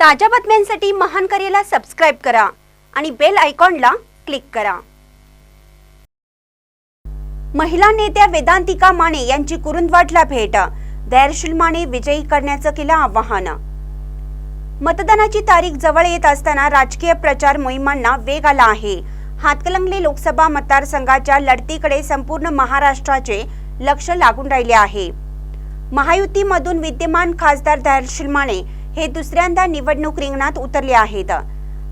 ताज्या बातम्यांसाठी महान करेला सबस्क्राईब करा आणि बेल आयकॉनला क्लिक करा. महिला नेत्या वेदांतिका माने यांची कुरुंदवाडला भेट. धैर्यशील माने विजयी करण्याचं केलं आवाहन. मतदानाची तारीख जवळ येत असताना राजकीय प्रचार मोहिमांना वेग आला आहे. हातकलंगले लोकसभा मतदारसंघाच्या लढतीकडे संपूर्ण महाराष्ट्राचे लक्ष लागून राहिले आहे. महायुतीमधून विद्यमान खासदार धैर्यशील माने हे दुसऱ्यांदा निवडणूक रिंगणात उतरले आहेत.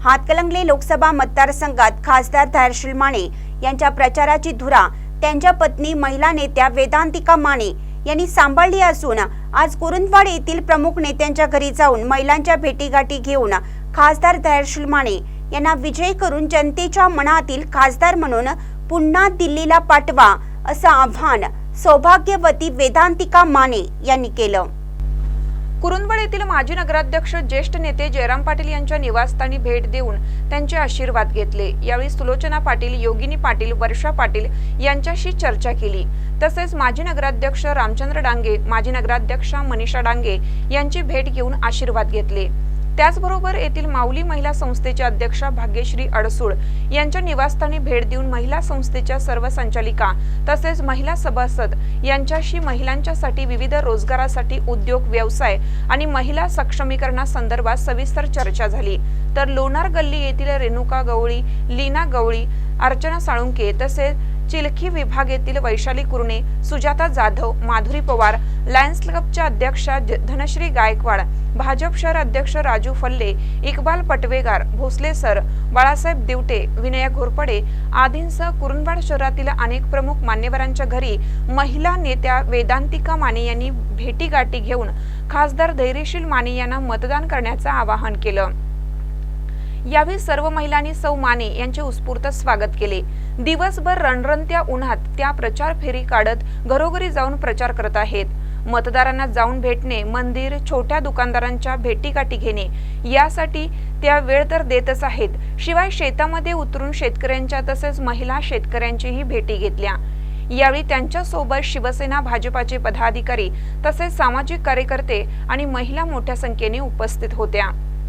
हातकलंगले लोकसभा मतदारसंघात खासदार धारशील माने यांच्या प्रचाराची धुरा त्यांच्या पत्नी महिला नेत्या वेदांतिका माने यांनी सांभाळली असून आज कुरुंदवाड येथील प्रमुख नेत्यांच्या घरी जाऊन महिलांच्या भेटीगाठी घेऊन खासदार धैर्यशील माने यांना विजयी करून जनतेच्या मनातील खासदार म्हणून पुन्हा दिल्लीला पाठवा असं आव्हान सौभाग्यवती वेदांतिका माने यांनी केलं. कुरुंदवाड येथील माजी नगराध्यक्ष ज्येष्ठ नेते जयराम पाटील यांच्या निवासस्थानी भेट देऊन त्यांचे आशीर्वाद घेतले. यावेळी सुलोचना पाटील योगिनी पाटील वर्षा पाटील यांच्याशी चर्चा केली. तसेच माजी नगराध्यक्ष रामचंद्र डांगे माजी नगराध्यक्षा मनीषा डांगे यांची भेट घेऊन आशीर्वाद घेतले. त्याचबरोबर येथील माऊली महिला संस्थेचे अध्यक्षा भाग्यश्री अडसूळ यांच्या निवासस्थानी भेट देऊन महिला संस्थेच्या सर्व संचालिका तसेच महिला सभासद यांच्याशी महिलांच्यासाठी विविध रोजगारासाठी उद्योग व्यवसाय आणि महिला सक्षमीकरणासंदर्भात सविस्तर चर्चा झाली. तर लोणार गल्ली येथील रेणुका गवळी लीना गवळी अर्चना साळुंके तसेच चिलखी विभाग येथील वैशाली कुरणे सुजाता जाधव माधुरी पवार लायन्स क्लबच्या अध्यक्षा धनश्री गायकवाड भाजप शहर अध्यक्ष राजू फल्ले इकबाल पटवेगार भोसले सर बाळासाहेब दिवटे विनया घोरपडे आदींसह कुरुंदवाड शहरातील अनेक प्रमुख मान्यवरांच्या घरी महिला नेत्या वेदांतिका माने यांनी भेटीगाठी घेऊन खासदार धैर्यशील माने यांना मतदान करण्याचं आवाहन केलं. यावेळी सर्व महिलांनी सौ माने यांचे उत्स्फूर्त स्वागत केले. दिवसभर रणरणत्या उन्हात त्या प्रचार फेरी काढत घरोघरी जाऊन प्रचार करत आहेत. मतदारांना जाऊन भेटणे मंदिर छोट्या दुकानदारांच्या भेटीगाठी घेणे यासाठी त्या वेळ तर देतच आहेत. शिवाय शेतामध्ये उतरून शेतकऱ्यांच्या तसेच महिला शेतकऱ्यांचीही भेटी घेतल्या. यावेळी त्यांच्यासोबत शिवसेना भाजपाचे पदाधिकारी तसेच सामाजिक कार्यकर्ते आणि महिला मोठ्या संख्येने उपस्थित होत्या.